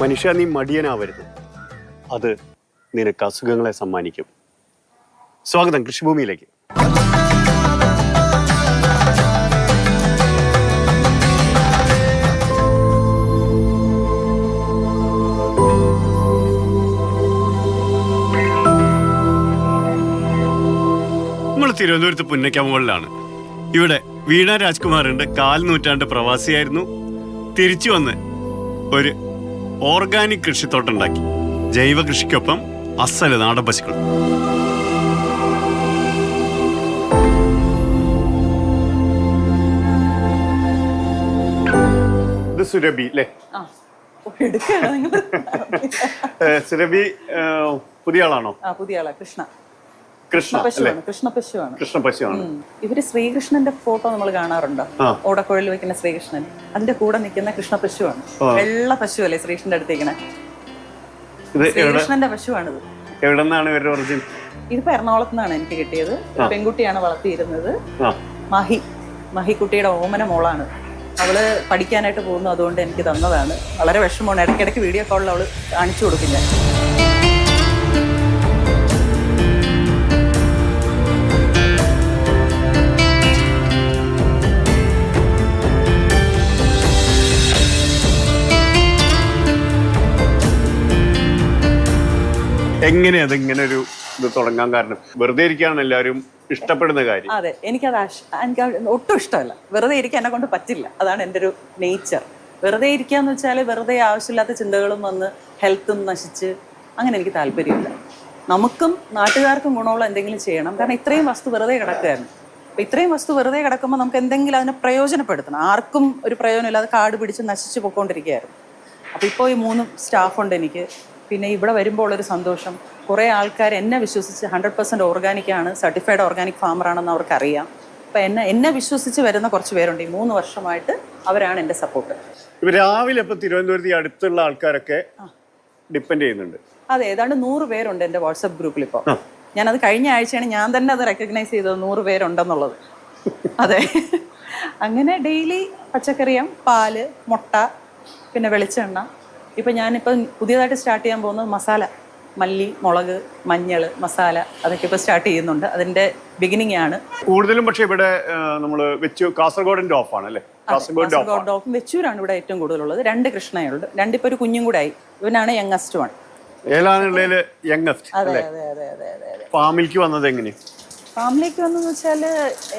മനുഷ്യ നീ മടിയനാവരുത്. അത് നിനക്ക് അസുഖങ്ങളെ സമ്മാനിക്കും. സ്വാഗതം കൃഷിഭൂമിയിലേക്ക്. തിരുവനന്തപുരത്ത് പുന്നക്കമുകളിലാണ് ഇവിടെ വീണ രാജ്കുമാറിന്റെ കാൽ നൂറ്റാണ്ട് പ്രവാസിയായിരുന്നു. തിരിച്ചു വന്ന് ഒരു ഓർഗാനിക് കൃഷിത്തോട്ടുണ്ടാക്കി ജൈവ കൃഷിക്കൊപ്പം അസൽ നാടൻ പശുക്കൾ ഇത് സുരഭി അല്ലേ സുരഭി പുതിയ ആളാണോ? ആ പുതിയ ആളാ കൃഷ്ണ. കൃഷ്ണ പശുവാണ് കൃഷ്ണ പശുവാണ്. കൃഷ്ണ പശുവാണ്. ഇവർ ശ്രീകൃഷ്ണന്റെ ഫോട്ടോ നമ്മൾ കാണാറുണ്ടോ. ഓടക്കുഴലിൽ വെക്കുന്ന ശ്രീകൃഷ്ണൻ. അതിന്റെ കൂടെ നിൽക്കുന്ന കൃഷ്ണ പശുവാണ്. വെള്ള വെള്ള പശുവല്ലേ ശ്രീകൃഷ്ണന്റെ അടുത്തേക്കണേ? ശ്രീകൃഷ്ണന്റെ പശുവാണിത്. എവിടെ നിന്നാണ് ഇവരുടെ ഒറിജിൻ ഇതിപ്പോ എറണാകുളത്ത് നിന്നാണ് എനിക്ക് കിട്ടിയത്. പെൺകുട്ടിയാണ് വളർത്തിയിരുന്നത്. മഹി കുട്ടിയുടെ ഓമന മോളാണ്. അവൾ പഠിക്കാനായിട്ട് പോകുന്നു അതുകൊണ്ട് എനിക്ക് തന്നതാണ്. വളരെ വിഷമമാണ്. ഇടയ്ക്കിടയ്ക്ക് വീഡിയോ കോളിൽ അവൾ കാണിച്ചു കൊടുക്കില്ല. എങ്ങനെ അതിങ്ങനെ ഒരു ഇത് തുടങ്ങാൻ കാരണം? വെറുതെ ഇരിക്കുകയാണ് എല്ലാവരും ഇഷ്ടപ്പെടുന്ന കാര്യം. അതെ എനിക്കത് എനിക്ക് ഒട്ടും ഇഷ്ടമല്ല. വെറുതെ ഇരിക്കാൻ എന്നെ കൊണ്ട് പറ്റില്ല. അതാണ് എന്റെ ഒരു നേച്ചർ വെറുതെ ഇരിക്കാന്ന് വെച്ചാൽ വെറുതെ ആവശ്യമില്ലാത്ത ചിന്തകളും വന്ന് ഹെൽത്തും നശിച്ച് അങ്ങനെ എനിക്ക് താല്പര്യമില്ല. നമുക്കും നാട്ടുകാർക്കും ഗുണമുള്ള എന്തെങ്കിലും ചെയ്യണം. കാരണം ഇത്രയും വസ്തു വെറുതെ കിടക്കുകയായിരുന്നു അപ്പം ഇത്രയും വസ്തു വെറുതെ കിടക്കുമ്പോൾ നമുക്ക് എന്തെങ്കിലും അതിനെ പ്രയോജനപ്പെടുത്തണം. ആർക്കും ഒരു പ്രയോജനമില്ലാതെ കാട് പിടിച്ച് നശിച്ച് പൊക്കോണ്ടിരിക്കുകയായിരുന്നു അപ്പോൾ ഇപ്പോൾ ഈ മൂന്ന് സ്റ്റാഫുണ്ട് എനിക്ക്. പിന്നെ ഇവിടെ വരുമ്പോൾ ഒരു സന്തോഷം. കുറേ ആൾക്കാർ എന്നെ വിശ്വസിച്ച് ഹൺഡ്രഡ് പെർസെന്റ് ഓർഗാനിക് ആണ് സർട്ടിഫൈഡ് ഓർഗാനിക് ഫാമറാണെന്ന് അവർക്കറിയാം. അപ്പം എന്നെ എന്നെ വിശ്വസിച്ച് വരുന്ന കുറച്ച് പേരുണ്ട്. ഈ മൂന്ന് വർഷമായിട്ട് അവരാണ് എന്റെ സപ്പോർട്ട് ഇപ്പൊ രാവിലെ ഇപ്പം തിരുവനന്തപുരത്ത് അടുത്തുള്ള ആൾക്കാരൊക്കെ ഡിപ്പെൻഡ് ചെയ്യുന്നുണ്ട്. അതെ ഏതാണ്ട് നൂറ് പേരുണ്ട് എന്റെ വാട്സപ്പ് ഗ്രൂപ്പിൽ ഇപ്പോൾ ഞാനത് കഴിഞ്ഞ ആഴ്ചയാണ് ഞാൻ തന്നെ അത് റെക്കഗ്നൈസ് ചെയ്തത് നൂറ് പേരുണ്ടെന്നുള്ളത്. അതെ. അങ്ങനെ ഡെയിലി പച്ചക്കറിയാം പാൽ മുട്ട പിന്നെ വെളിച്ചെണ്ണ ഇപ്പം ഞാനിപ്പം പുതിയതായിട്ട് സ്റ്റാർട്ട് ചെയ്യാൻ പോകുന്നത് മസാല മല്ലി മുളക് മഞ്ഞൾ മസാല അതൊക്കെ ഇപ്പോൾ സ്റ്റാർട്ട് ചെയ്യുന്നുണ്ട്. അതിന്റെ ബിഗിനിങ് ആണ്. കൂടുതലും പക്ഷേ ഇവിടെ നമ്മൾ വെച്ചു കാസർഗോഡിന്റെ ആണ് അല്ലേ? ഓഫ് കാസർഗോഡ് ഓഫും വെച്ചൂരാണ് ഇവിടെ ഏറ്റവും കൂടുതലുള്ളത്. രണ്ട് കൃഷ്ണയുണ്ട്. രണ്ടിപ്പോൾ ഒരു കുഞ്ഞും കൂടെ ആയി. ഇവനാണ് യങ്ങസ്റ്റ് വൺ ഏലാനുള്ളതിൽ യങ്ങസ്റ്റ് അതെ അതെ അതെ അതെ അതെ അതെ. ഫാമിലേക്ക് വന്നത് എങ്ങനെ ഫാമിലേക്ക് വന്നെന്ന് വെച്ചാൽ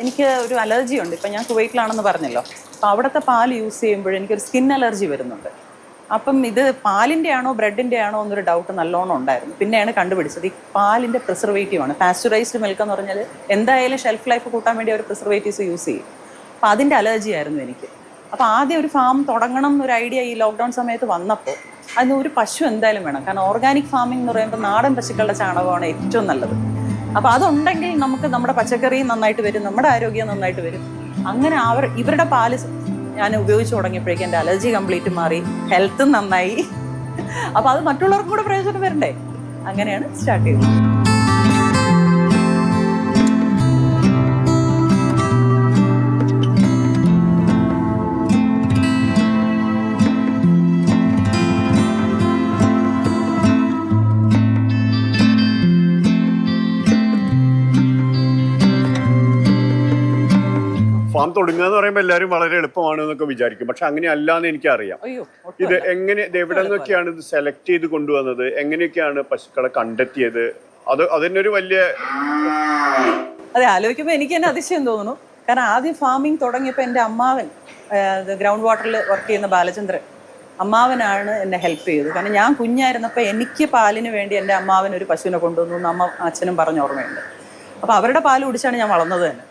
എനിക്ക് ഒരു അലർജി ഉണ്ട്. ഇപ്പം ഞാൻ കുവൈറ്റിലാണെന്ന് പറഞ്ഞല്ലോ. അപ്പം അവിടുത്തെ പാൽ യൂസ് ചെയ്യുമ്പോൾ എനിക്കൊരു സ്കിൻ അലർജി വരുന്നുണ്ട്. അപ്പം ഇത് പാലിന്റെ ആണോ ബ്രെഡിന്റെ ആണോ എന്നൊരു ഡൗട്ട് നല്ലോണം ഉണ്ടായിരുന്നു. പിന്നെയാണ് കണ്ടുപിടിച്ചത്. ഈ പാലിന്റെ പ്രിസർവേറ്റീവ് ആണ്. പാസ്ചറൈസ്ഡ് മിൽക്ക് എന്ന് പറഞ്ഞാൽ എന്തായാലും ഷെൽഫ് ലൈഫ് കൂട്ടാൻ വേണ്ടി അവർ പ്രിസർവേറ്റീവ്സ് യൂസ് ചെയ്യും. അപ്പം അതിന്റെ അലർജി ആയിരുന്നു എനിക്ക്. അപ്പോൾ ആദ്യം ഒരു ഫാം തുടങ്ങണം എന്നൊരു ഐഡിയ ഈ ലോക്ക്ഡൗൺ സമയത്ത് വന്നപ്പോൾ അതിന് ഒരു പശു എന്തായാലും വേണം. കാരണം ഓർഗാനിക് ഫാമിംഗ് എന്ന് പറയുമ്പോൾ നാടൻ പശുക്കളുടെ ചാണകമാണ് ഏറ്റവും നല്ലത്. അപ്പോൾ അതുണ്ടെങ്കിൽ നമുക്ക് നമ്മുടെ പച്ചക്കറിയും നന്നായിട്ട് വരും നമ്മുടെ ആരോഗ്യം നന്നായിട്ട് വരും. അങ്ങനെ അവർ ഇവരുടെ പാൽ ഞാൻ ഉപയോഗിച്ച് തുടങ്ങിയപ്പോഴേക്കും എന്റെ അലർജി കംപ്ലീറ്റ് മാറി ഹെൽത്തും നന്നായി. അപ്പോൾ അത് മറ്റുള്ളവർക്കും കൂടെ പ്രയോജനം വരണ്ടേ? അങ്ങനെയാണ് സ്റ്റാർട്ട് ചെയ്തത്. ഫാം തുടങ്ങുക എന്ന് പറയുമ്പോൾ എല്ലാവരും വളരെ എളുപ്പമാണ് എന്നൊക്കെ വിചാരിക്കും. പക്ഷെ അങ്ങനെ അല്ലാന്ന് എനിക്കറിയാം ഇത് എങ്ങനെ എവിടെ നിന്നൊക്കെയാണ് ഇത് സെലക്ട് ചെയ്ത് കൊണ്ടുവന്നത്? എങ്ങനെയൊക്കെയാണ് പശുക്കളെ കണ്ടെത്തിയത്? അത് അതിനൊരു വലിയ അതെ ആലോചിക്കുമ്പോൾ എനിക്ക് തന്നെ അതിശയം തോന്നുന്നു. കാരണം ആദ്യം ഫാമിംഗ് തുടങ്ങിയപ്പോൾ എന്റെ അമ്മാവൻ ഗ്രൗണ്ട് വാട്ടറിൽ വർക്ക് ചെയ്യുന്ന ബാലചന്ദ്രൻ അമ്മാവനാണ് എന്നെ ഹെൽപ്പ് ചെയ്തത്. കാരണം ഞാൻ കുഞ്ഞായിരുന്നപ്പോൾ എനിക്ക് പാലിന് വേണ്ടി എന്റെ അമ്മാവൻ ഒരു പശുവിനെ കൊണ്ടുവന്നു എന്ന് അമ്മ അച്ഛനും പറഞ്ഞ ഓർമ്മയുണ്ട്. അപ്പോൾ അവരുടെ പാൽ കുടിച്ചാണ് ഞാൻ വളർന്നത് തന്നെ.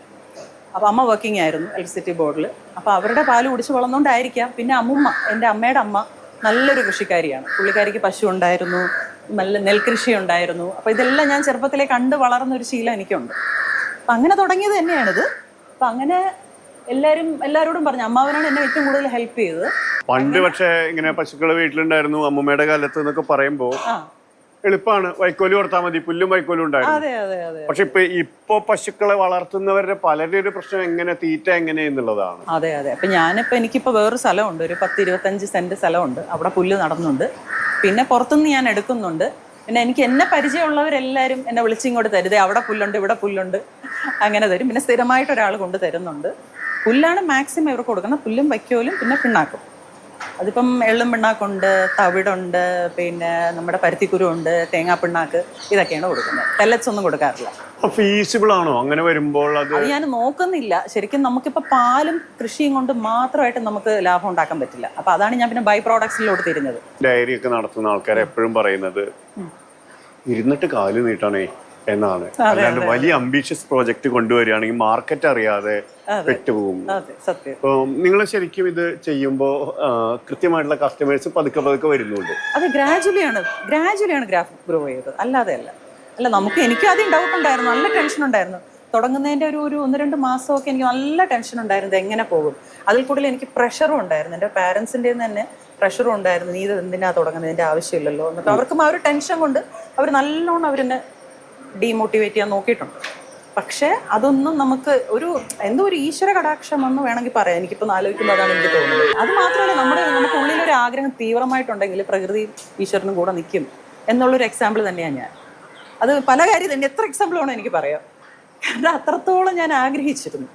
അപ്പോൾ അമ്മ വർക്കിംഗ് ആയിരുന്നു ഇലക്ട്രിസിറ്റി ബോർഡിൽ അപ്പോൾ അവരുടെ പാൽ കുടിച്ച് വളർന്നുകൊണ്ടായിരിക്കാം പിന്നെ അമ്മുമ്മ എന്റെ അമ്മയുടെ അമ്മ നല്ലൊരു കൃഷിക്കാരിയാണ്. പുള്ളിക്കാരിക്ക് പശു ഉണ്ടായിരുന്നു നല്ല നെൽകൃഷി ഉണ്ടായിരുന്നു. അപ്പോൾ ഇതെല്ലാം ഞാൻ ചെറുപ്പത്തിലേ കണ്ട് വളർന്ന ഒരു ശീലം എനിക്കുണ്ട്. അപ്പം അങ്ങനെ തുടങ്ങിയത് തന്നെയാണിത്. അപ്പം അങ്ങനെ എല്ലാവരും എല്ലാവരോടും പറഞ്ഞു അമ്മാവനാണ് എന്നെ ഏറ്റവും കൂടുതൽ ഹെൽപ്പ് ചെയ്തത്. പണ്ട് പക്ഷേ ഇങ്ങനെ പശുക്കളെ വീട്ടിലുണ്ടായിരുന്നു അമ്മമ്മയുടെ കാലത്ത് എന്നൊക്കെ പറയുമ്പോൾ എളുപ്പമാണ് വൈക്കോൽ കൊടുത്താൽ മതി. പുല്ലും വൈക്കോലും ഉണ്ടായിരുന്നു. പക്ഷെ ഇപ്പൊ ഇപ്പൊ പശുക്കളെ വളർത്തുന്നവരുടെ പലരുടെ ഒരു പ്രശ്നം എങ്ങനെ തീറ്റ എങ്ങനെ എന്നുള്ളതാണ്. അതെ അതെ. അപ്പൊ ഞാനിപ്പോ എനിക്കിപ്പോ വേറൊരു സ്ഥലമുണ്ട്. ഒരു പത്ത് ഇരുപത്തഞ്ച് സെന്റ് സ്ഥലമുണ്ട്. അവിടെ പുല്ല് നടന്നുണ്ട്. പിന്നെ പുറത്തുനിന്ന് ഞാൻ എടുക്കുന്നുണ്ട്. പിന്നെ എനിക്ക് എന്നെ പരിചയമുള്ളവരെല്ലാവരും എന്നെ വിളിച്ചിങ്ങോട്ട് തരുതേ അവിടെ പുല്ലുണ്ട് ഇവിടെ പുല്ലുണ്ട്. അങ്ങനെ തരും. പിന്നെ സ്ഥിരമായിട്ട് ഒരാൾ കൊണ്ട് തരുന്നുണ്ട്. പുല്ലാണ് മാക്സിമം ഇവർക്ക് കൊടുക്കുന്നത്. പുല്ലും വയ്ക്കോലും പിന്നെ പിണ്ണാക്കും. അതിപ്പം എള്ളും പിണ്ണാക്കുണ്ട് തവിടുണ്ട് പിന്നെ നമ്മുടെ പരുത്തിക്കുരു ഉണ്ട് തേങ്ങാ പിണ്ണാക്ക് ഇതൊക്കെയാണ് കൊടുക്കുന്നത്. പെല്ലറ്റ്സ് ഒന്നും കൊടുക്കാറില്ല. ഫീസിബിൾ ആണോ? അങ്ങനെ വരുമ്പോൾ അത് ഞാൻ നോക്കുന്നില്ല. ശരിക്കും നമുക്കിപ്പോൾ പാലും കൃഷിയും കൊണ്ട് മാത്രമായിട്ട് നമുക്ക് ലാഭം ഉണ്ടാക്കാൻ പറ്റില്ല. അപ്പോൾ അതാണ് ഞാൻ പിന്നെ ബൈ പ്രോഡക്ട്സിലോട്ട് തിരിഞ്ഞത്. ഡയറി ഒക്കെ നടത്തുന്ന ആൾക്കാർ എപ്പോഴും പറയുന്നത് ഇരുന്നിട്ട് കാൽ നീട്ടണേ. എന്നാണ്. അല്ലാണ്ട് വലിയ അംബീഷ്യസ് പ്രോജക്റ്റ് കൊണ്ടുവരികയാണെങ്കിൽ മാർക്കറ്റ് അറിയാതെ പെട്ടുപോകും. അപ്പോൾ നിങ്ങൾ ശരിക്കും ഇത് ചെയ്യുമ്പോൾ കൃത്യമായിട്ടുള്ള കസ്റ്റമേഴ്സ് പതുക്കെ പതുക്കെ വരുന്നുണ്ട്. അത് ഗ്രാജുവലി ആണ് ഗ്രാജുവലി ആണ് ഗ്രാഫ് ഗ്രോ ചെയ്തത്. അല്ലാതെ അല്ല. അല്ല നമുക്ക് എനിക്ക് ആദ്യം ഡൗട്ട് ഉണ്ടായിരുന്നു നല്ല ടെൻഷൻ ഉണ്ടായിരുന്നു. തുടങ്ങുന്നതിന്റെ ഒരു ഒരു ഒന്ന് രണ്ട് മാസമൊക്കെ എനിക്ക് നല്ല ടെൻഷൻ ഉണ്ടായിരുന്നു എങ്ങനെ പോകും. അതിൽ കൂടുതൽ എനിക്ക് പ്രഷറും ഉണ്ടായിരുന്നു. എന്റെ പാരൻസിന്റെ തന്നെ പ്രഷറും ഉണ്ടായിരുന്നു. നീ ഇത് എന്തിനാ തുടങ്ങുന്നതിന്റെ ആവശ്യമില്ലല്ലോ. എന്നിട്ട് അവർക്കും ആ ഒരു ടെൻഷൻ കൊണ്ട് അവർ നല്ലോണം അവരെന്നെ ഡീമോട്ടിവേറ്റ് ചെയ്യാൻ നോക്കിയിട്ടുണ്ട്. പക്ഷേ അതൊന്നും നമുക്ക് ഒരു എന്തോ ഒരു ഈശ്വര കടാക്ഷം എന്ന് വേണമെങ്കിൽ പറയാം. എനിക്കിപ്പോൾ ആലോചിക്കുമ്പോൾ അതാണ് എനിക്ക് തോന്നുന്നത്. അത് മാത്രമല്ല നമ്മുടെ നമുക്ക് ഉള്ളിലൊരു ആഗ്രഹം തീവ്രമായിട്ടുണ്ടെങ്കിൽ പ്രകൃതി ഈശ്വരനും കൂടെ നിൽക്കും എന്നുള്ളൊരു എക്സാമ്പിൾ തന്നെയാണ് ഞാൻ. അത് പല കാര്യം തന്നെ എത്ര എക്സാമ്പിൾ വേണോ എനിക്ക് പറയാം. കാരണം അത്രത്തോളം ഞാൻ ആഗ്രഹിച്ചിരുന്നു.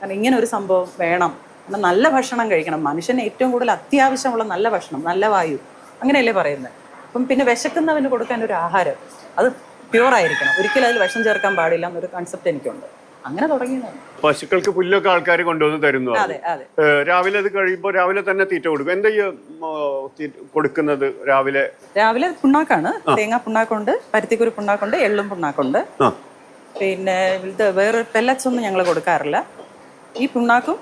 കാരണം ഇങ്ങനെ ഒരു സംഭവം വേണം. കാരണം നല്ല ഭക്ഷണം കഴിക്കണം. മനുഷ്യന് ഏറ്റവും കൂടുതൽ അത്യാവശ്യമുള്ള നല്ല ഭക്ഷണം നല്ല വായു. അങ്ങനെയല്ലേ പറയുന്നത്. അപ്പം പിന്നെ വിശക്കുന്നവന് കൊടുക്കാൻ ഒരു ആഹാരം. അത് പ്യൂർ ആയിരിക്കണം ഒരിക്കലും അതിൽ വിഷം ചേർക്കാൻ പാടില്ല എന്നൊരു കൺസെപ്റ്റ് എനിക്കുണ്ട്. അങ്ങനെ തുടങ്ങിയതാണ്. പശുക്കൾക്ക് പുല്ലൊക്കെ ആൾക്കാർ കൊണ്ടുവന്ന് തരുന്നു അതെ. അതെ രാവിലെ അത് കഴിയുമ്പോൾ രാവിലെ തന്നെ തീറ്റ കൊടുക്കും. എന്താ കൊടുക്കുന്നത് രാവിലെ? രാവിലെ പുണ്ണാക്കാണ്. തേങ്ങാ പുണ്ണാക്കുണ്ട് പരുത്തിക്കുരു പുണ്ണാക്കുണ്ട് എള്ളും പുണ്ണാക്കുണ്ട്. പിന്നെ ഇത് വേറെ പെല്ലറ്റ്സ് ഒന്നും ഞങ്ങൾ കൊടുക്കാറില്ല. ഈ പുണ്ണാക്കും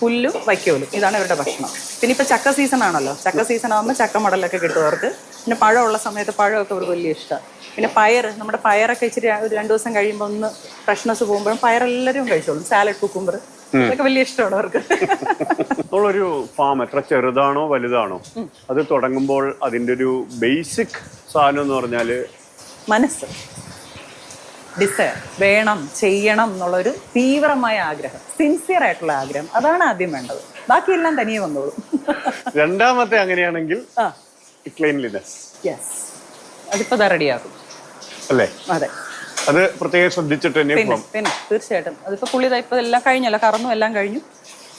പുല്ലും വൈക്കോലും ഇതാണ് ഇവരുടെ ഭക്ഷണം. പിന്നെ ഇപ്പൊ ചക്ക സീസൺ ആണല്ലോ. ചക്ക സീസൺ ആകുമ്പോൾ ചക്ക മടലൊക്കെ കിട്ടും അവർക്ക്. പിന്നെ പഴമുള്ള സമയത്ത് പഴമൊക്കെ അവർക്ക് വലിയ ഇഷ്ടമാണ് പിന്നെ പയർ നമ്മുടെ പയറൊക്കെ ഇച്ചിരി ഒരു രണ്ട് ദിവസം കഴിയുമ്പോൾ ഒന്ന് ഫ്രഷ്നസ് പോകുമ്പോഴും പയറെല്ലാവരും കഴിച്ചോളും. സാലഡ് കുക്കുമ്പർ അതൊക്കെ വലിയ ഇഷ്ടമാണ് അവർക്ക്. നമ്മളൊരു ഫാം എത്ര ചെറുതാണോ വലുതാണോ അത് തുടങ്ങുമ്പോൾ അതിന്റെ ഒരു ബേസിക് സാധനം എന്ന് പറഞ്ഞാൽ മനസ്സ്. ഡിസയർ വേണം ചെയ്യണം എന്നുള്ളൊരു തീവ്രമായ ആഗ്രഹം. സിൻസിയർ ആയിട്ടുള്ള ആഗ്രഹം. അതാണ് ആദ്യം വേണ്ടത്. ബാക്കിയെല്ലാം തനിയെ വന്നോളൂ. രണ്ടാമത്തെ അങ്ങനെയാണെങ്കിൽ ആ. ക്ലീൻലിനെസ്. യെസ് അതിപ്പോ റെഡിയാകും. അല്ലേ? അതെ. അത് പ്രത്യേകം ശ്രദ്ധിച്ചിട്ട് തന്നെ പിന്നെ പിന്നെ തീർച്ചയായിട്ടും. അതിപ്പോ പുള്ളി ഇപ്പൊ എല്ലാം കഴിഞ്ഞല്ലോ കറന്നും എല്ലാം കഴിഞ്ഞു.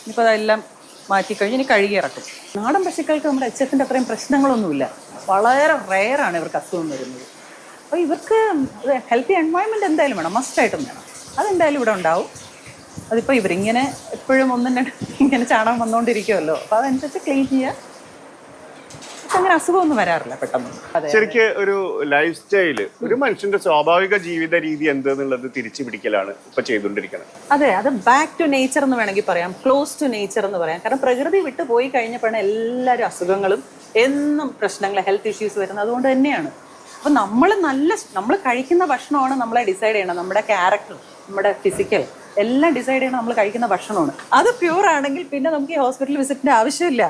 ഇനിയിപ്പോ അതെല്ലാം മാറ്റി കഴിഞ്ഞ് ഇനി കഴുകി ഇറക്കും. നാടൻ പശുക്കൾക്ക് നമ്മുടെ എച്ച് എഫിന്റെ അത്രയും പ്രശ്നങ്ങളൊന്നുമില്ല. വളരെ റെയറാണ് ഇവർക്ക് അസുഖം വരുന്നത്. അപ്പോൾ ഇവർക്ക് ഹെൽത്തി എൻവയോൺമെന്റ് എന്തായാലും വേണം മസ്റ്റായിട്ടും വേണം. അതെന്തായാലും ഇവിടെ ഉണ്ടാവും. അതിപ്പോ ഇവരിങ്ങനെ എപ്പോഴും ഒന്നും രണ്ടും ഇങ്ങനെ ചാണകം വന്നുകൊണ്ടിരിക്കുമല്ലോ അപ്പോൾ അതനുസരിച്ച് ക്ലീൻ ചെയ്യുക അങ്ങനെ അസുഖമൊന്നും വരാറില്ല പെട്ടെന്ന്. ശരിക്കും ഒരു ലൈഫ് സ്റ്റൈൽ ഒരു മനുഷ്യന്റെ സ്വാഭാവിക ജീവിത രീതി എന്തെന്നുള്ളത് തിരിച്ചു പിടിക്കലാണ് ഇപ്പൊ ചെയ്തുകൊണ്ടിരിക്കുന്നത്. അതെ അത് ബാക്ക് ടു നേച്ചർ എന്ന് വേണമെങ്കിൽ പറയാം ക്ലോസ് ടു നേച്ചർ എന്ന് പറയാം. കാരണം പ്രകൃതി വിട്ടു പോയി കഴിഞ്ഞപ്പോഴാണ് എല്ലാവരും അസുഖങ്ങളും എന്നും പ്രശ്നങ്ങൾ ഹെൽത്ത് ഇഷ്യൂസ് വരുന്നത് അതുകൊണ്ട് തന്നെയാണ്. അപ്പൊ നമ്മൾ നല്ല നമ്മൾ കഴിക്കുന്ന ഭക്ഷണമാണ് നമ്മളെ ഡിസൈഡ് ചെയ്യണം. നമ്മുടെ ക്യാരക്ടർ നമ്മുടെ ഫിസിക്കൽ എല്ലാം ഡിസൈഡ് ചെയ്യണം നമ്മൾ കഴിക്കുന്ന ഭക്ഷണമാണ്. അത് പ്യൂർ ആണെങ്കിൽ പിന്നെ നമുക്ക് ഈ ഹോസ്പിറ്റൽ വിസിറ്റിന്റെ ആവശ്യമില്ല.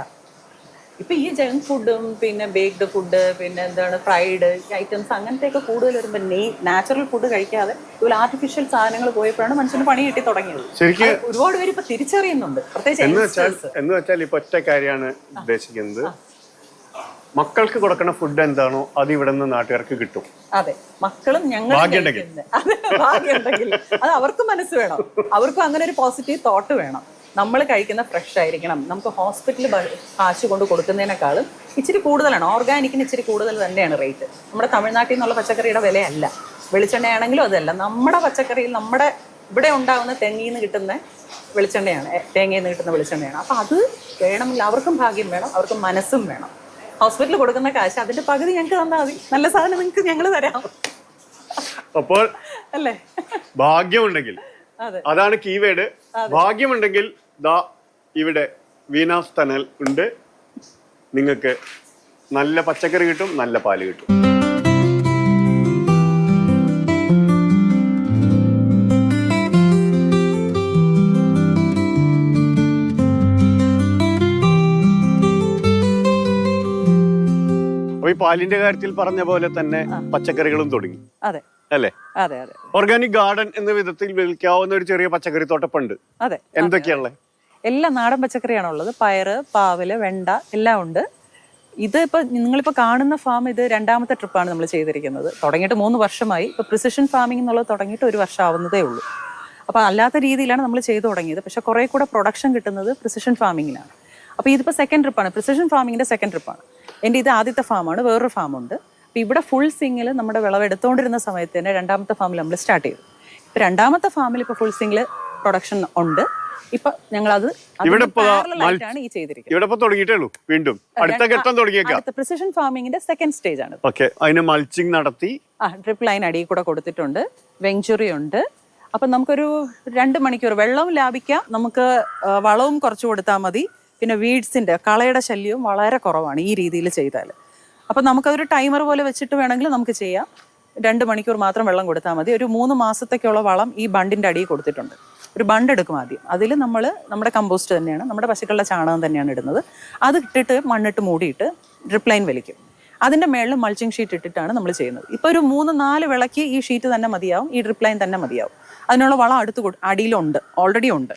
ഇപ്പൊ ഈ ജങ്ക് ഫുഡും പിന്നെ ബേക്ക്ഡ് ഫുഡ് പിന്നെ എന്താണ് ഫ്രൈഡ് ഐറ്റംസ് അങ്ങനത്തെ ഒക്കെ കൂടുതൽ വരുമ്പോൾ നാച്ചുറൽ ഫുഡ് കഴിക്കാതെ ഇതുപോലെ ആർട്ടിഫിഷ്യൽ സാധനങ്ങൾ പോയപ്പോഴാണ് മനുഷ്യന് പണി കിട്ടി തുടങ്ങിയത്. ശരിക്കും ഒരുപാട് പേര് ഇപ്പൊ തിരിച്ചറിയുന്നുണ്ട്. പ്രത്യേകിച്ച് എന്ന് വെച്ചാൽ ഇപ്പൊ ഒറ്റ കാര്യമാണ് ഉദ്ദേശിക്കുന്നത്. മക്കൾക്ക് കൊടുക്കുന്ന ഫുഡ് എന്താണോ അത് ഇവിടെ നിന്ന് നാട്ടുകാർക്ക് കിട്ടും. അതെ. മക്കളും ഞങ്ങൾ അത് അവർക്ക് മനസ്സ് വേണം. അവർക്കും അങ്ങനെ ഒരു പോസിറ്റീവ് തോട്ട് വേണം. നമ്മൾ കഴിക്കുന്ന ഫ്രഷ് ആയിരിക്കണം. നമുക്ക് ഹോസ്പിറ്റലിൽ കാശ് കൊണ്ട് കൊടുക്കുന്നതിനേക്കാളും ഇച്ചിരി കൂടുതലാണ്. ഓർഗാനിക്കിന് ഇച്ചിരി കൂടുതൽ തന്നെയാണ് റേറ്റ് നമ്മുടെ തമിഴ്നാട്ടിൽ നിന്നുള്ള പച്ചക്കറിയുടെ വിലയല്ല. വെളിച്ചെണ്ണയാണെങ്കിലും അതല്ല. നമ്മുടെ പച്ചക്കറിയിൽ നമ്മുടെ ഇവിടെ ഉണ്ടാകുന്ന തെങ്ങിൽ നിന്ന് കിട്ടുന്ന വെളിച്ചെണ്ണയാണ്. തേങ്ങയിൽ നിന്ന് കിട്ടുന്ന വെളിച്ചെണ്ണയാണ്. അപ്പം അത് വേണമെങ്കിൽ അവർക്കും ഭാഗ്യം വേണം. അവർക്കും മനസ്സും വേണം. ഹോസ്പിറ്റലിൽ കൊടുക്കുന്ന കാശ് അതിന്റെ പകുതി ഞങ്ങൾക്ക് തന്നാൽ മതി. നല്ല സാധനം നിങ്ങൾക്ക് ഞങ്ങൾ തരാം. അപ്പോൾ അല്ലേ? ഭാഗ്യമുണ്ടെങ്കിൽ. അതെ. അതാണ് കീവേഡ്. ഭാഗ്യമുണ്ടെങ്കിൽ ദാ ഇവിടെ വീനാസ് തനൽ ഉണ്ട്. നിങ്ങൾക്ക് നല്ല പച്ചക്കറി കിട്ടും നല്ല പാൽ കിട്ടും. അപ്പൊ ഈ പാലിന്റെ കാര്യത്തിൽ പറഞ്ഞ പോലെ തന്നെ പച്ചക്കറികളും തുടങ്ങി. അതെ. അല്ലേ? അതെ അതെ ഓർഗാനിക് ഗാർഡൻ എന്ന വിധത്തിൽ വിളിക്കാവുന്ന ഒരു ചെറിയ പച്ചക്കറി തോട്ടപ്പുണ്ട്. അതെ. എന്തൊക്കെയാണല്ലേ എല്ലാ നാടൻ പച്ചക്കറിയാണ് ഉള്ളത് പയറ് പാവൽ വെണ്ട എല്ലാം ഉണ്ട്. ഇത് ഇപ്പോൾ നിങ്ങളിപ്പോൾ കാണുന്ന ഫാം ഇത് രണ്ടാമത്തെ ട്രിപ്പാണ് നമ്മൾ ചെയ്തിരിക്കുന്നത്. തുടങ്ങിയിട്ട് മൂന്ന് വർഷമായി. ഇപ്പോൾ പ്രിസിഷൻ ഫാമിംഗ് എന്നുള്ളത് തുടങ്ങിയിട്ട് ഒരു വർഷം ആവുന്നതേ ഉള്ളൂ. അപ്പോൾ അല്ലാത്ത രീതിയിലാണ് നമ്മൾ ചെയ്തു തുടങ്ങിയത്. പക്ഷേ കുറേ കൂടെ പ്രൊഡക്ഷൻ കിട്ടുന്നത് പ്രിസിഷൻ ഫാമിങ്ങിലാണ് അപ്പോൾ ഇതിപ്പോൾ സെക്കൻഡ് ട്രിപ്പാണ് പ്രിസിഷൻ ഫാമിങ്ങിന്റെ സെക്കൻഡ് ട്രിപ്പാണ് എന്റെ ഇത് ആദ്യത്തെ ഫാമാണ് വേറൊരു ഫാം ഉണ്ട്. അപ്പോൾ ഇവിടെ ഫുൾ സിംഗിൽ നമ്മുടെ വിളവ് എടുത്തുകൊണ്ടിരുന്ന സമയത്ത് തന്നെ രണ്ടാമത്തെ ഫാമിൽ നമ്മൾ സ്റ്റാർട്ട് ചെയ്തു. ഇപ്പോൾ രണ്ടാമത്തെ ഫാമിൽ ഇപ്പോൾ ഫുൾ സിംഗിൽ പ്രൊഡക്ഷൻ ഉണ്ട്. ഇപ്പൊ ഞങ്ങളത് ഇവിടെ ഈ ചെയ്തിരിക്കുന്നത്. ഇവിടെ തുടങ്ങിയിട്ടേ ഉള്ളൂ വീണ്ടും. അടുത്ത ഘട്ടം തുടങ്ങിയേക്കാം. അടുത്ത പ്രിസിഷൻ ഫാമിങ്ങിന്റെ സെക്കൻഡ് സ്റ്റേജ് ആണ്. ഓക്കെ അതിന് മൾച്ചിങ് നടത്തി. ആ ഡ്രിപ്പ് ലൈൻ അടിയിൽ കൂടെ കൊടുത്തിട്ടുണ്ട്. വെഞ്ചുറി ഉണ്ട്. അപ്പം നമുക്കൊരു രണ്ട് മണിക്കൂർ വെള്ളവും ലാഭിക്കാം. നമുക്ക് വളവും കുറച്ചു കൊടുത്താൽ മതി. പിന്നെ വീഡ്സിന്റെ കളയുടെ ശല്യവും വളരെ കുറവാണ് ഈ രീതിയിൽ ചെയ്താൽ അപ്പം നമുക്കതൊരു ടൈമർ പോലെ വെച്ചിട്ട് വേണമെങ്കിൽ നമുക്ക് ചെയ്യാം. രണ്ട് മണിക്കൂർ മാത്രം വെള്ളം കൊടുത്താൽ മതി. ഒരു മൂന്ന് മാസത്തേക്കുള്ള വളം ഈ ബണ്ടിന്റെ അടിയിൽ കൊടുത്തിട്ടുണ്ട്. ഒരു ബണ്ട് എടുക്കും ആദ്യം. അതിൽ നമ്മൾ നമ്മുടെ കമ്പോസ്റ്റ് തന്നെയാണ് നമ്മുടെ പശുക്കളുടെ ചാണകം തന്നെയാണ് ഇടുന്നത്. അത് ഇട്ടിട്ട് മണ്ണിട്ട് മൂടിയിട്ട് ഡ്രിപ്പ് ലൈൻ വലിക്കും. അതിന്റെ മേളിൽ മൾച്ചിങ് ഷീറ്റ് ഇട്ടിട്ടാണ് നമ്മൾ ചെയ്യുന്നത്. ഇപ്പോൾ ഒരു മൂന്ന് നാല് വിളക്ക് ഈ ഷീറ്റ് തന്നെ മതിയാവും ഈ ഡ്രിപ്പ് ലൈൻ തന്നെ മതിയാവും. അതിനുള്ള വളം അടുത്ത് അടിയിലുണ്ട് ഓൾറെഡി ഉണ്ട്.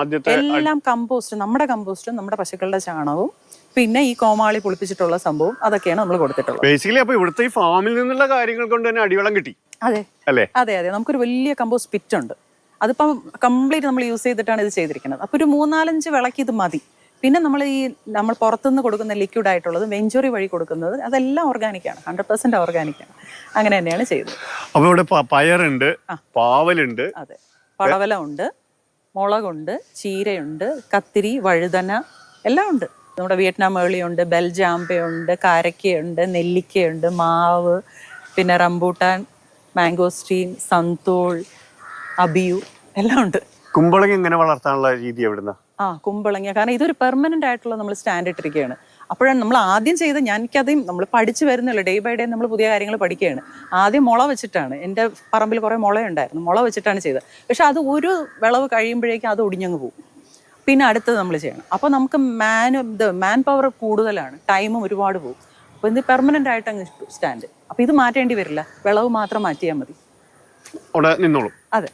ആദ്യത്തെ എല്ലാം കമ്പോസ്റ്റ് നമ്മുടെ കമ്പോസ്റ്റും നമ്മുടെ പശുക്കളുടെ ചാണകവും പിന്നെ ഈ കോമാളി പൊളിപ്പിച്ചിട്ടുള്ള സംഭവം അതൊക്കെയാണ് നമ്മൾ കൊടുത്തിട്ടുള്ളത്. ബേസിക്കലി ഇവിടുത്തെ ഈ ഫാമിൽ നിന്നുള്ള കാര്യങ്ങൾ കൊണ്ട് തന്നെ അടിവളം കിട്ടി. അതെ. അല്ലേ? അതെ അതെ. നമുക്കൊരു വലിയ കമ്പോസ്റ്റ് പിറ്റ് ഉണ്ട്. അതിപ്പം കംപ്ലീറ്റ് നമ്മൾ യൂസ് ചെയ്തിട്ടാണ് ഇത് ചെയ്തിരിക്കുന്നത്. അപ്പോൾ ഒരു മൂന്നാലഞ്ച് വിളക്ക് ഇത് മതി. പിന്നെ നമ്മൾ ഈ നമ്മൾ പുറത്തുനിന്ന് കൊടുക്കുന്ന ലിക്വിഡ് ആയിട്ടുള്ളത് വെഞ്ചുറി വഴി കൊടുക്കുന്നത് അതെല്ലാം ഓർഗാനിക്കാണ് ഹൺഡ്രഡ് പെർസെന്റ് ഓർഗാനിക്കാണ് അങ്ങനെ തന്നെയാണ് ചെയ്തത്. അപ്പോൾ ഇവിടെ പയറുണ്ട് പാവലുണ്ട്. അതെ. പടവലമുണ്ട് മുളകുണ്ട് ചീരയുണ്ട് കത്തിരി വഴുതന എല്ലാം ഉണ്ട്. നമ്മുടെ വിയറ്റ്നാം ഏളിയുണ്ട് ബെൽജാമ്പയുണ്ട് കാരക്കയുണ്ട് നെല്ലിക്കയുണ്ട് മാവ് പിന്നെ റംബൂട്ടാൻ മാംഗോസ്റ്റീൻ സന്തോൾ അബിയു എല്ലാം ഉണ്ട്. കുമ്പളങ്ങി ഇങ്ങനെ വളർത്താനുള്ള രീതി എവിടുന്ന? ആ കുമ്പളങ്ങ. കാരണം ഇതൊരു പെർമനന്റ് ആയിട്ടുള്ള നമ്മൾ സ്റ്റാൻഡ് ഇട്ടിരിക്കുകയാണ്. അപ്പോഴാണ് നമ്മൾ ആദ്യം ചെയ്ത് ഞാൻ എനിക്കതും നമ്മൾ പഠിച്ചു വരുന്നില്ല ഡേ ബൈ ഡേ നമ്മൾ പുതിയ കാര്യങ്ങൾ പഠിക്കുകയാണ്. ആദ്യം മുള വെച്ചിട്ടാണ്. എന്റെ പറമ്പിൽ കുറേ മുളയുണ്ടായിരുന്നു മുള വെച്ചിട്ടാണ് ചെയ്തത്. പക്ഷെ അത് ഒരു വിളവ് കഴിയുമ്പോഴേക്കും അത് ഒടിഞ്ഞങ്ങ് പോകും പിന്നെ അടുത്തത് നമ്മൾ ചെയ്യണം. അപ്പോൾ നമുക്ക് മാൻ ഇത് മാൻ പവർ കൂടുതലാണ് ടൈമും ഒരുപാട് പോകും അപ്പോൾ ഇത് പെർമനന്റ് ആയിട്ട് അങ്ങ് സ്റ്റാൻഡ് അപ്പോൾ ഇത് മാറ്റേണ്ടി വരില്ല. വിളവ് മാത്രം മാറ്റിയാൽ മതി. നിന്നോളും. അതെ.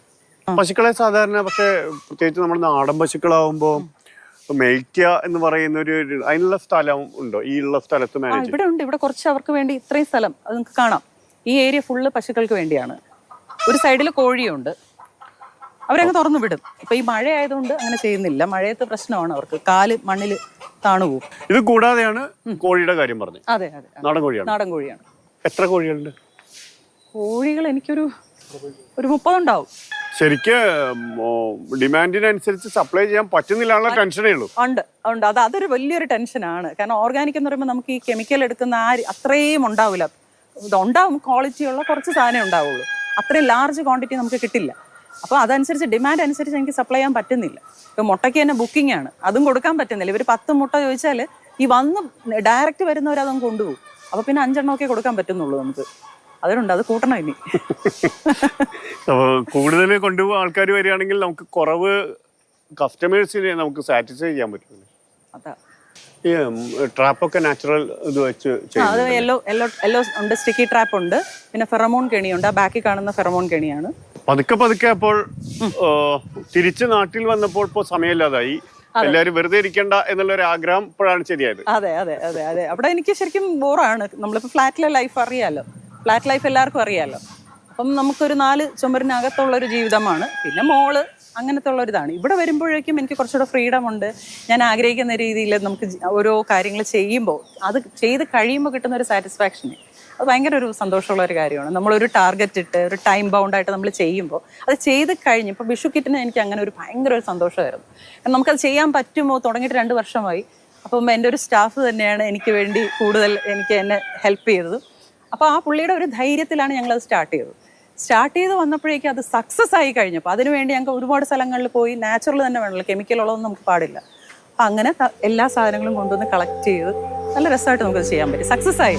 പശുക്കളെ സാധാരണ പക്ഷെ പ്രത്യേകിച്ച് നമ്മുടെ നാടൻ പശുക്കളാവുമ്പോ മേയ്ക്ക എന്ന് പറയുന്ന ഒരു അതിനുള്ള സ്ഥലം ഉണ്ടോ? ഈ ഉള്ള സ്ഥലത്ത് മാനേജ് ഇവിടെ ഉണ്ട്. ഇവിടെ കുറച്ച് അവർക്ക് വേണ്ടി ഇത്രയും സ്ഥലം അത് നിങ്ങൾക്ക് കാണാം. ഈ ഏരിയ ഫുള്ള് പശുക്കൾക്ക് വേണ്ടിയാണ്. ഒരു സൈഡിൽ കോഴിയുണ്ട്. അവരങ്ങ് തുറന്നു വിടും ഇപ്പൊ ഈ മഴ ആയതുകൊണ്ട് അങ്ങനെ ചെയ്യുന്നില്ല. മഴയത്ത് പ്രശ്നമാണ് അവർക്ക്. കാൽ മണ്ണിൽ താണു പോകും ഇത് കൂടാതെയാണ് കോഴിയുടെ കാര്യം പറഞ്ഞത്. അതെ അതെ. നാടൻ കോഴിയാണ്. നാടൻ കോഴിയാണ്. എത്ര കോഴികളുണ്ട്? കോഴികൾ എനിക്കൊരു ഒരു മുപ്പതുണ്ടാവും. ശരിക്ക് ഡിമാൻഡിനനുസരിച്ച് സപ്ലൈ ചെയ്യാൻ പറ്റുന്നില്ല ടെൻഷനേ ഉള്ളൂ. ഉണ്ട് ഉണ്ട്. അത് അതൊരു വലിയൊരു ടെൻഷനാണ്. കാരണം ഓർഗാനിക് എന്ന് പറയുമ്പോൾ നമുക്ക് ഈ കെമിക്കൽ എടുക്കുന്ന ആ അത്രയും ഉണ്ടാവില്ല. ഇതുണ്ടാവും ക്വാളിറ്റി ഉള്ള കുറച്ച് സാധനമേ ഉണ്ടാവുള്ളൂ. അത്രയും ലാർജ് ക്വാണ്ടിറ്റി നമുക്ക് കിട്ടില്ല. അപ്പോൾ അതനുസരിച്ച് ഡിമാൻഡ് അനുസരിച്ച് എനിക്ക് സപ്ലൈ ചെയ്യാൻ പറ്റുന്നില്ല. ഇപ്പോൾ മുട്ടയ്ക്ക് തന്നെ ബുക്കിംഗ് ആണ്. അതും കൊടുക്കാൻ പറ്റുന്നില്ല. ഇവർ പത്ത് മുട്ട ചോദിച്ചാൽ ഈ വന്ന് ഡയറക്റ്റ് വരുന്നവരതും കൊണ്ടുപോകും. അപ്പോൾ പിന്നെ അഞ്ചെണ്ണമൊക്കെ കൊടുക്കാൻ പറ്റുന്നുള്ളൂ നമുക്ക്. അതുകൊണ്ട് അത് കൂട്ടണം ഇനി. കൂടുതൽ കൊണ്ടുപോകുന്ന ആൾക്കാർ വരികയാണെങ്കിൽ നമുക്ക് കുറവ് കസ്റ്റമേഴ്സിനെ നമുക്ക് സാറ്റിസ്ഫൈ ചെയ്യാൻ പറ്റും. അതാ. ട്രാപ്പൊക്കെ നാച്ചുറൽ ഇത് വെച്ച് അത് യെല്ലോ യെല്ലോ യെല്ലോ ഉണ്ട് സ്റ്റിക്കി ട്രാപ്പ് ഉണ്ട്. പിന്നെ ഫെറമോൺ കെണിയുണ്ട് ആ ബാക്കി കാണുന്ന ഫെറമോൺ കെണിയാണ്. പതുക്കെ പതുക്കെ അപ്പോൾ തിരിച്ച് നാട്ടിൽ വന്നപ്പോൾ ഇപ്പോൾ സമയമില്ലാതായി. എല്ലാരും വെറുതെ ഇരിക്കണ്ട എന്നുള്ള ഒരു ആഗ്രഹം ഇപ്പോഴാണ് ശരിയായത്. അതെ അതെ അതെ അതെ. അവിടെ എനിക്ക് ശരിക്കും ബോറാണ് നമ്മളിപ്പോ ഫ്ലാറ്റിലെ ലൈഫ് അറിയാലോ. ഫ്ലാറ്റ് ലൈഫ് എല്ലാവർക്കും അറിയാലോ. അപ്പം നമുക്കൊരു നാല് ചുമരിനകത്തുള്ളൊരു ജീവിതമാണ്. പിന്നെ മോൾ അങ്ങനത്തെ ഉള്ള ഒരു ഇവിടെ വരുമ്പോഴേക്കും എനിക്ക് കുറച്ചുകൂടെ ഫ്രീഡം ഉണ്ട്. ഞാൻ ആഗ്രഹിക്കുന്ന രീതിയിൽ നമുക്ക് ഓരോ കാര്യങ്ങൾ ചെയ്യുമ്പോൾ അത് ചെയ്ത് കഴിയുമ്പോൾ കിട്ടുന്ന ഒരു സാറ്റിസ്ഫാക്ഷൻ അത് ഭയങ്കര ഒരു സന്തോഷമുള്ള ഒരു കാര്യമാണ്. നമ്മളൊരു ടാർഗറ്റ് ഇട്ട് ഒരു ടൈം ബൗണ്ടായിട്ട് നമ്മൾ ചെയ്യുമ്പോൾ അത് ചെയ്ത് കഴിഞ്ഞ് ഇപ്പോൾ വിഷു കിറ്റിന് എനിക്ക് അങ്ങനെ ഒരു ഭയങ്കര ഒരു സന്തോഷമായിരുന്നു. കാരണം നമുക്കത് ചെയ്യാൻ പറ്റുമോ? തുടങ്ങിയിട്ട് രണ്ട് വർഷമായി. അപ്പം എന്റെ ഒരു സ്റ്റാഫ് തന്നെയാണ് എനിക്ക് വേണ്ടി കൂടുതൽ എനിക്ക് എന്നെ ഹെൽപ്പ് ചെയ്തത്. അപ്പോൾ ആ പുള്ളിയുടെ ഒരു ധൈര്യത്തിലാണ് ഞങ്ങൾ അത് സ്റ്റാർട്ട് ചെയ്തത്. സ്റ്റാർട്ട് ചെയ്ത് വന്നപ്പോഴേക്കും അത് സക്സസ് ആയി കഴിഞ്ഞപ്പോൾ അതിനുവേണ്ടി ഞങ്ങൾക്ക് ഒരുപാട് സ്ഥലങ്ങളിൽ പോയി നാച്ചുറൽ തന്നെ വേണമല്ലോ കെമിക്കൽ ഉള്ളതൊന്നും നമുക്ക് പാടില്ല. അപ്പം അങ്ങനെ എല്ലാ സാധനങ്ങളും കൊണ്ടുവന്ന് കളക്ട് ചെയ്ത് നല്ല രസമായിട്ട് നമുക്കത് ചെയ്യാൻ പറ്റി. സക്സസ് ആയി.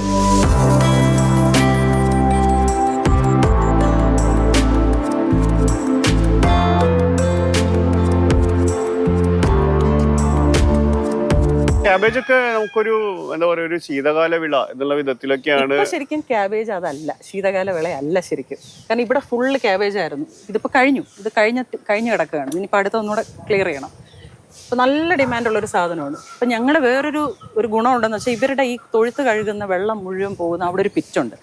ക്യാബേജ് ഒക്കെ നമുക്കൊരു എന്താ പറയുക ഒരു ശീതകാല വിള എന്നുള്ള വിധത്തിലൊക്കെയാണ് ശരിക്കും ക്യാബേജ് അതല്ല. ശീതകാല വിളയല്ല ശരിക്കും. കാരണം ഇവിടെ ഫുള്ള് ക്യാബേജ് ആയിരുന്നു. ഇതിപ്പോ കഴിഞ്ഞു. ഇത് കഴിഞ്ഞ കഴിഞ്ഞു കിടക്കുകയാണ്. ഇനിയിപ്പോൾ അടുത്ത ഒന്നുകൂടെ ക്ലിയർ ചെയ്യണം. അപ്പൊ നല്ല ഡിമാൻഡുള്ള ഒരു സാധനമാണ്. അപ്പം ഞങ്ങളുടെ വേറൊരു ഒരു ഗുണമുണ്ടെന്ന് വെച്ചാൽ ഇവരുടെ ഈ തൊഴുത്ത് കഴുകുന്ന വെള്ളം മുഴുവൻ പോകുന്ന അവിടെ ഒരു പിറ്റുണ്ട്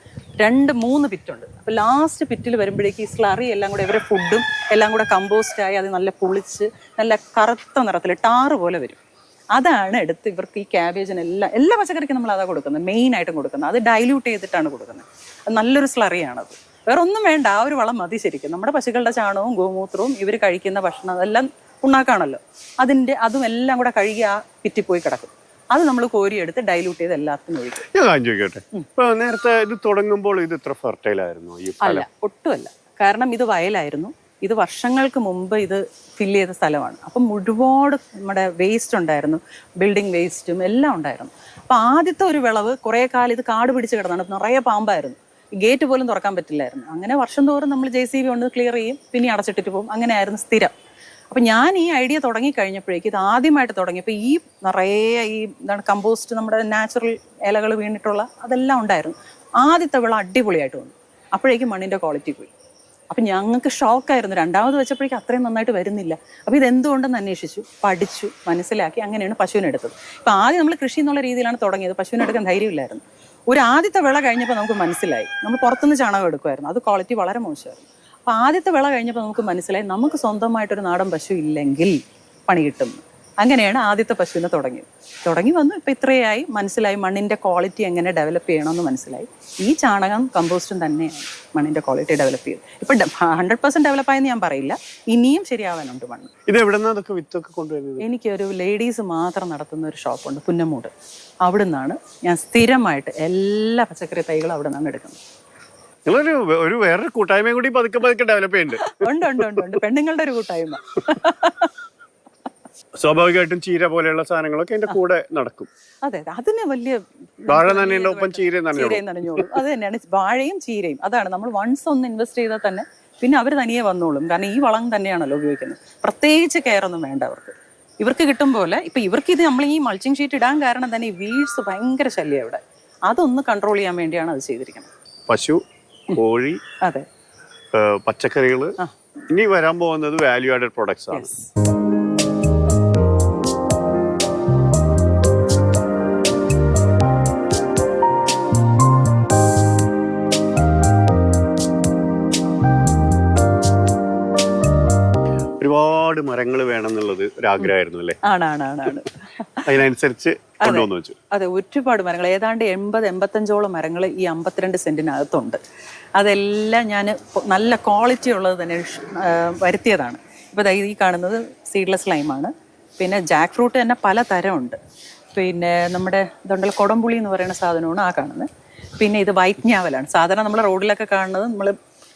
രണ്ട് മൂന്ന് പിറ്റുണ്ട് അപ്പോൾ ലാസ്റ്റ് പിറ്റിൽ വരുമ്പോഴേക്ക് ഈ സ്ലറി എല്ലാം കൂടെ ഇവരെ ഫുഡും എല്ലാം കൂടെ കമ്പോസ്റ്റ് ആയി അത് നല്ല പുളിച്ച് നല്ല കറുത്ത നിറത്തിൽ ടാറ് പോലെ വരും. അതാണ് എടുത്ത് ഇവർക്ക് ഈ ക്യാബേജിന് എല്ലാ പച്ചക്കറിക്കും നമ്മൾ അതാണ് കൊടുക്കുന്നത് മെയിൻ ആയിട്ടും കൊടുക്കുന്നത്. അത് ഡൈല്യൂട്ട് ചെയ്തിട്ടാണ് കൊടുക്കുന്നത്. അത് നല്ലൊരു സ്ലറിയാണത് വേറെ ഒന്നും വേണ്ട ആ ഒരു വളം മതി ശരിക്കും. നമ്മുടെ പശുക്കളുടെ ചാണകവും ഗോമൂത്രവും ഇവർ കഴിക്കുന്ന ഭക്ഷണം അതെല്ലാം ഉണ്ടാക്കാണല്ലോ അതിന്റെ അതും എല്ലാം കൂടെ കഴുകി ആ പിറ്റിപ്പോയി കിടക്കും. അത് നമ്മൾ കോരിയെടുത്ത് ഡൈലൂട്ട് ചെയ്ത് എല്ലാത്തിനും ഒഴിക്കും. ഞാൻ കാര്യം ചോദിക്കട്ടെ? ഇപ്പൊ നേരത്തെ ഇത് തുടങ്ങുമ്പോൾ ഇത് ഇത്ര ഫെർട്ടൈൽ ആയിരുന്നു അല്ല ഒട്ടുമല്ല കാരണം ഇത് വയലായിരുന്നു. ഇത് വർഷങ്ങൾക്ക് മുമ്പ് ഇത് ഫില്ല് ചെയ്ത സ്ഥലമാണ്. അപ്പം ഒരുപാട് നമ്മുടെ വേസ്റ്റ് ഉണ്ടായിരുന്നു. ബിൽഡിംഗ് വേസ്റ്റും എല്ലാം ഉണ്ടായിരുന്നു. അപ്പം ആദ്യത്തെ ഒരു വിളവ് കുറേ കാലം ഇത് കാട് പിടിച്ച് കിടന്നാണ്. നിറയെ പാമ്പായിരുന്നു. ഗേറ്റ് പോലും തുറക്കാൻ പറ്റില്ലായിരുന്നു. അങ്ങനെ വർഷം തോറും നമ്മൾ ജെ സി ബി കൊണ്ട് ക്ലിയർ ചെയ്യും. പിന്നെ അടച്ചിട്ടിട്ട് പോകും. അങ്ങനെയായിരുന്നു സ്ഥിരം. അപ്പം ഞാൻ ഈ ഐഡിയ തുടങ്ങി കഴിഞ്ഞപ്പോഴേക്കും ഇത് ആദ്യമായിട്ട് തുടങ്ങിയപ്പോൾ ഈ നിറയെ ഈ എന്താണ് കമ്പോസ്റ്റ് നമ്മുടെ നാച്ചുറൽ ഇലകൾ വീണിട്ടുള്ള അതെല്ലാം ഉണ്ടായിരുന്നു. ആദ്യത്തെ വിള അടിപൊളിയായിട്ട് വന്നു. അപ്പോഴേക്കും മണ്ണിന്റെ ക്വാളിറ്റി പോയി. അപ്പം ഞങ്ങൾക്ക് ഷോക്കായിരുന്നു. രണ്ടാമത് വെച്ചപ്പോഴേക്കും അത്രയും നന്നായിട്ട് വരുന്നില്ല. അപ്പോൾ ഇതെന്തുകൊണ്ടെന്ന് അന്വേഷിച്ചു. പഠിച്ചു മനസ്സിലാക്കി അങ്ങനെയാണ് പശുവിനെടുത്തത് ഇപ്പം ആദ്യം നമ്മൾ കൃഷി എന്നുള്ള രീതിയിലാണ് തുടങ്ങിയത്. പശുവിനെടുക്കാൻ ധൈര്യമില്ലായിരുന്നു. ഒരു ആദ്യത്തെ വിള കഴിഞ്ഞപ്പോൾ നമുക്ക് മനസ്സിലായി. നമ്മൾ പുറത്തുനിന്ന് ചാണകം എടുക്കുമായിരുന്നു. അത് ക്വാളിറ്റി വളരെ മോശമായിരുന്നു. അപ്പോൾ ആദ്യത്തെ വിള കഴിഞ്ഞപ്പോൾ നമുക്ക് മനസ്സിലായി. നമുക്ക് സ്വന്തമായിട്ടൊരു നാടൻ പശു ഇല്ലെങ്കിൽ പണി കിട്ടും. അങ്ങനെയാണ് ആദ്യത്തെ പശുവിനെ തുടങ്ങി തുടങ്ങി വന്നു. ഇപ്പം ഇത്രയായി. മനസ്സിലായി മണ്ണിന്റെ ക്വാളിറ്റി എങ്ങനെ ഡെവലപ്പ് ചെയ്യണമെന്ന് മനസ്സിലായി. ഈ ചാണകം കമ്പോസ്റ്റും തന്നെയാണ് മണ്ണിന്റെ ക്വാളിറ്റി ഡെവലപ്പ് ചെയ്ത് ഇപ്പം ഹൺഡ്രഡ് പെർസെന്റ് ഡെവലപ്പായെന്ന് ഞാൻ പറയില്ല. ഇനിയും ശരിയാവാനുണ്ട് മണ്ണ്. ഇത് എവിടെ നിന്നൊക്കെ വിത്തൊക്കെ കൊണ്ടുവരുന്നത്? എനിക്കൊരു ലേഡീസ് മാത്രം നടത്തുന്ന ഒരു ഷോപ്പുണ്ട് പുന്നമൂട്. അവിടെ നിന്നാണ് ഞാൻ സ്ഥിരമായിട്ട് എല്ലാ പച്ചക്കറി തൈകളും അവിടെ നിന്നാണ് എടുക്കുന്നത്. നിങ്ങളൊരു ഒരു വേറൊരു കൂട്ടായ്മയും കൂടി പതുക്കെ പതുക്കെ ഡെവലപ്പ് ചെയ്യുന്നുണ്ട്. ഉണ്ട് ഉണ്ട് ഉണ്ട്. പെണ്ണുങ്ങളുടെ ഒരു കൂട്ടായ്മ. സ്വാഭാവികമായിട്ടും ചീര പോലെയുള്ള സാധനങ്ങളൊക്കെ അതിന്റെ കൂടെ നടക്കും. അതെ അതെ. അതിന് വലിയ വാഴ നനയുടെ ഒപ്പം ചീര നനഞ്ഞോളും. അത് തന്നെയാണ്. വാഴയും ചീരയും. അതാണ്. നമ്മൾ വൺസ് ഒന്ന് ഇൻവെസ്റ്റ് ചെയ്താൽ തന്നെ പിന്നെ അവർ തനിയെ വന്നോളും. കാരണം ഈ വളം തന്നെയാണല്ലോ ഉപയോഗിക്കുന്നത്. പ്രത്യേകിച്ച് കെയർ ഒന്നും വേണ്ട അവർക്ക്. ഇവർക്ക് കിട്ടും പോലെ ഇപ്പൊ ഇവർക്ക് ഇത് നമ്മൾ ഈ മൾച്ചിങ് ഷീറ്റ് ഇടാൻ കാരണം തന്നെ വീഴ്സ് ഭയങ്കര ശല്യം ഇവിടെ. അതൊന്ന് കൺട്രോൾ ചെയ്യാൻ വേണ്ടിയാണ് അത് ചെയ്തിരിക്കുന്നത്. പശു കോഴി അതെ. പച്ചക്കറികൾ ഇനി വരാൻ പോകുന്നത് വാല്യൂ ആഡഡ് പ്രൊഡക്ട്സ് ആണ്. ഒരുപാട് മരങ്ങൾ വേണം എന്നുള്ളത് ഒരു ആഗ്രഹമായിരുന്നു അല്ലേ അതിനനുസരിച്ച് കൊണ്ടുവന്നു വെച്ചു. അതെ ഒരുപാട് മരങ്ങൾ. ഏതാണ്ട് എൺപത് എൺപത്തഞ്ചോളം മരങ്ങൾ ഈ അമ്പത്തിരണ്ട് സെന്റിനകത്തുണ്ട്. അതെല്ലാം ഞാൻ നല്ല ക്വാളിറ്റി ഉള്ളത് തന്നെ വരുത്തിയതാണ്. ഇപ്പോൾ ഈ കാണുന്നത് സീഡ്ലെസ് ലൈമാണ് പിന്നെ ജാക്ക് ഫ്രൂട്ട് തന്നെ പല തരമുണ്ട് പിന്നെ നമ്മുടെ ഇതുണ്ടല്ലോ കൊടംപുളി എന്ന് പറയുന്ന സാധനമാണ് ആ കാണുന്നത്. പിന്നെ ഇത് വൈറ്റ് ഞാവലാണ് സാധാരണ നമ്മൾ റോഡിലൊക്കെ കാണുന്നത് നമ്മൾ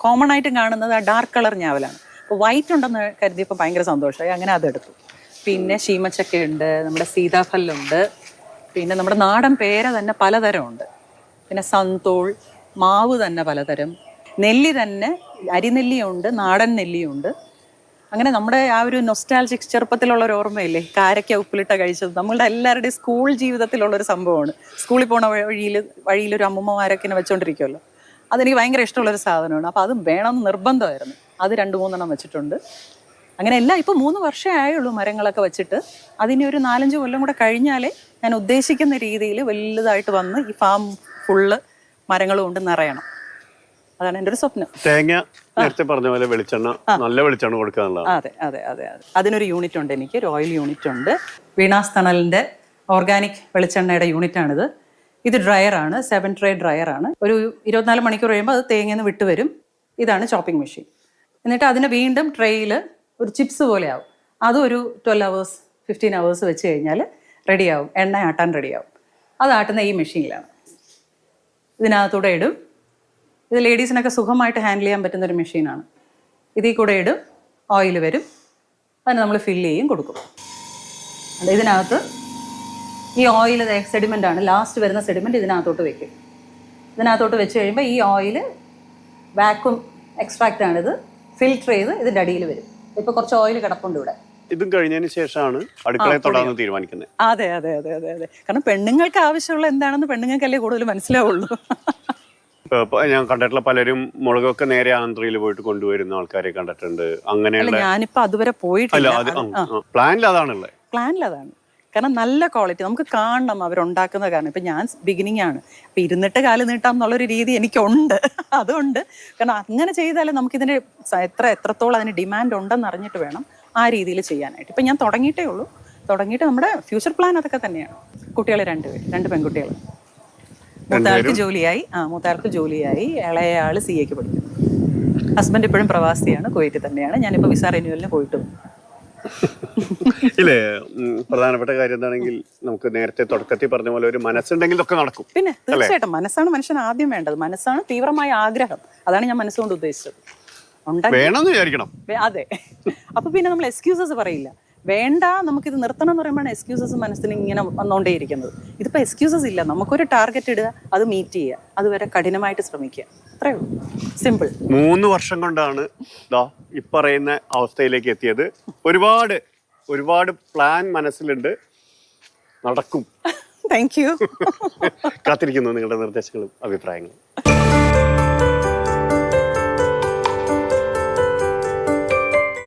കോമൺ ആയിട്ടും കാണുന്നത് ആ ഡാർക്ക് കളർ ഞാവലാണ് വൈറ്റ് ഉണ്ടെന്ന് കരുതിയപ്പോൾ ഭയങ്കര സന്തോഷമായി. അങ്ങനെ അതെടുത്തു. പിന്നെ ഉണ്ട് നമ്മുടെ സീതാഫലുണ്ട് പിന്നെ നമ്മുടെ നാടൻ പേര തന്നെ പലതരമുണ്ട്. പിന്നെ സന്തോൾ മാവ് തന്നെ പലതരം. നെല്ലി തന്നെ അരിനെല്ലിയുണ്ട് നാടൻ നെല്ലിയുണ്ട്. അങ്ങനെ നമ്മുടെ ആ ഒരു നൊസ്റ്റാൾജിക് ചെറുപ്പത്തിലുള്ള ഒരു ഓർമ്മയില്ലേ? കാരക്ക ഉപ്പിലിട്ട കഴിച്ചത്. നമ്മളുടെ എല്ലാവരുടെയും സ്കൂൾ ജീവിതത്തിലുള്ള ഒരു സംഭവമാണ്. സ്കൂളിൽ പോണ വഴിയിൽ വഴിയിൽ ഒരു അമ്മൂമ്മമാരൊക്കെ ഇങ്ങനെ വെച്ചോണ്ടിരിക്കുമല്ലോ അതെനിക്ക് ഭയങ്കര ഇഷ്ടമുള്ളൊരു സാധനമാണ്. അപ്പോൾ അത് വേണമെന്ന് നിർബന്ധമായിരുന്നു. അത് രണ്ട് മൂന്നെണ്ണം വെച്ചിട്ടുണ്ട്. അങ്ങനെ എല്ലാം ഇപ്പോൾ മൂന്ന് വർഷമേ ആയുള്ളൂ മരങ്ങളൊക്കെ വെച്ചിട്ട്. അതിന് ഒരു നാലഞ്ച് കൊല്ലം കൂടെ കഴിഞ്ഞാലേ ഞാൻ ഉദ്ദേശിക്കുന്ന രീതിയിൽ വലുതായിട്ട് വന്ന് ഈ ഫാം ഫുള്ള് മരങ്ങൾ കൊണ്ട് നിറയണം. അതാണ് എന്റെ ഒരു സ്വപ്നം. തേങ്ങ നേരത്തെ പറഞ്ഞ പോലെ വെളിച്ചെണ്ണ നല്ല വെളിച്ചെണ്ണ കൊടുക്കുക അതെ അതെ അതെ അതെ. അതിനൊരു യൂണിറ്റ് ഉണ്ട് എനിക്ക് ഒരു ഓയിൽ യൂണിറ്റ് ഉണ്ട് വീണാസ് തണലിന്റെ ഓർഗാനിക് വെളിച്ചെണ്ണയുടെ യൂണിറ്റാണിത്. ഇത് ഡ്രയർ ആണ് സെവൻ ട്രേ ഡ്രയർ ആണ്. ഒരു ഇരുപത്തിനാല് മണിക്കൂർ കഴിയുമ്പോൾ അത് തേങ്ങയെന്ന് വിട്ടു വരും. ഇതാണ് ചോപ്പിംഗ് മെഷീൻ എന്നിട്ട് അതിനെ വീണ്ടും ട്രേയിൽ ഒരു ചിപ്സ് പോലെ ആവും. അതും ഒരു ട്വൽവ് അവേഴ്സ് ഫിഫ്റ്റീൻ അവേഴ്സ് വെച്ച് കഴിഞ്ഞാൽ റെഡിയാവും എണ്ണ ആട്ടാൻ റെഡിയാവും അത് ആട്ടുന്ന ഈ മെഷീനിലാണ് ഇതിനകത്തൂടെ ഇടും. ഇത് ലേഡീസിനൊക്കെ സുഖമായിട്ട് ഹാൻഡിൽ ചെയ്യാൻ പറ്റുന്ന ഒരു മെഷീനാണ് ഇതിൽ കൂടെ ഇടും. ഓയിൽ വരും. അതിന് നമ്മൾ ഫില്ല് ചെയ്യും കൊടുക്കും. ഇതിനകത്ത് ഈ ഓയിൽ സെഡിമെന്റ് ആണ്. ലാസ്റ്റ് വരുന്ന സെഡിമെന്റ് ഇതിനകത്തോട്ട് വെക്കും. ഇതിനകത്തോട്ട് വെച്ച് കഴിയുമ്പോൾ ഈ ഓയിൽ വാക്വം എക്സ്ട്രാക്റ്റ് ആണിത്. ഫിൽറ്റർ ചെയ്ത് ഇതിന്റെ അടിയിൽ വരും. ഇപ്പോൾ കുറച്ച് ഓയിൽ കിടപ്പുണ്ട് ഇവിടെ. ഇതും കഴിഞ്ഞതിന് ശേഷമാണ് അടുക്കളയെ തൊടാന്ന് തീരുമാനിക്കുന്നത്. അതെ അതെ അതെ അതെ അതെ. കാരണം പെണ്ണുങ്ങൾക്ക് ആവശ്യമുള്ള എന്താണെന്ന് പെണ്ണുങ്ങൾക്കല്ലേ കൂടുതൽ മനസ്സിലാവുള്ളൂ. ഞാൻ കണ്ടിട്ടുള്ള പലരും മുളകൊക്കെ നേരെ ആന്ധ്രയിൽ പോയിട്ട് കൊണ്ടുവരുന്ന ആൾക്കാരെ കണ്ടിട്ടുണ്ട്. അങ്ങനെയുള്ള ഞാനിപ്പോ അതുവരെ പോയിട്ടില്ല. പ്ലാനിൽ അതാണല്ലേ പ്ലാനിൽ അതാണ്. കാരണം നല്ല ക്വാളിറ്റി നമുക്ക് കാണണം അവരുണ്ടാക്കുന്ന കാരണം. ഇപ്പം ഞാൻ ബിഗിനിങ് ആണ്. അപ്പം ഇരുന്നിട്ട് കാൽ നീട്ടാം എന്നുള്ളൊരു രീതി എനിക്കുണ്ട്. അതുകൊണ്ട് കാരണം അങ്ങനെ ചെയ്താലേ നമുക്കിതിന്റെ എത്ര എത്രത്തോളം അതിന് ഡിമാൻഡ് ഉണ്ടെന്ന് അറിഞ്ഞിട്ട് വേണം ആ രീതിയിൽ ചെയ്യാനായിട്ട്. ഇപ്പം ഞാൻ തുടങ്ങിയിട്ടേ ഉള്ളൂ. തുടങ്ങിയിട്ട് നമ്മുടെ ഫ്യൂച്ചർ പ്ലാൻ അതൊക്കെ തന്നെയാണ്. കുട്ടികൾ രണ്ടുപേർ രണ്ട് പെൺകുട്ടികൾ. മൂത്താൾക്ക് ജോലിയായി. ആ മൂത്താൾക്ക് ജോലിയായി. ഇളയ ആൾ സി എക്ക് പഠിക്കുന്നു. ഹസ്ബൻഡ് ഇപ്പോഴും പ്രവാസിയാണ് കുവൈറ്റിൽ തന്നെയാണ്. ഞാനിപ്പോൾ വിസ റിന്യൂവലിന് പോയിട്ട്. ഇല്ലേ? ഉം, പ്രധാനപ്പെട്ട കാര്യം എന്താണെങ്കിൽ നമുക്ക് നേരത്തെ തുടക്കത്തിൽ പറഞ്ഞ പോലെ ഒരു മനസ്സുണ്ടെങ്കിൽ ഒക്കെ നടക്കും. പിന്നെ തീർച്ചയായിട്ടും. മനസ്സാണ് മനുഷ്യൻ ആദ്യം വേണ്ടത്. മനസ്സാണ് തീവ്രമായ ആഗ്രഹം. അതാണ് ഞാൻ മനസ്സുകൊണ്ട് ഉദ്ദേശിച്ചത്. ഉണ്ടാക്കി വേണമെന്ന് വിചാരിക്കണം. വേ- അതെ. അപ്പൊ പിന്നെ നമ്മൾ എക്സ്ക്യൂസസ് പറയില്ല. വേണ്ട നമുക്കിത് നിർത്തണം എന്ന് പറയുമ്പോഴാണ് എക്സ്ക്യൂസസ് മനസ്സിൽ ഇങ്ങനെ വന്നുകൊണ്ടേയിരിക്കുന്നത് ഇതിപ്പോൾ എക്സ്ക്യൂസസ് ഇല്ല. നമുക്കൊരു ടാർഗറ്റ് ഇടുക അത് മീറ്റ് ചെയ്യുക. അതുവരെ കഠിനമായിട്ട് ശ്രമിക്കുക. അത്രേ ഉള്ളൂ. സിമ്പിൾ മൂന്ന് വർഷം കൊണ്ടാണ് ദാ ഈ പറയുന്ന അവസ്ഥയിലേക്ക് എത്തിയത്. ഒരുപാട് ഒരുപാട് പ്ലാൻ മനസ്സിലുണ്ട്. നടക്കും. താങ്ക് യു കാത്തിരിക്കുന്നു നിങ്ങളുടെ നിർദ്ദേശങ്ങളും അഭിപ്രായങ്ങളും.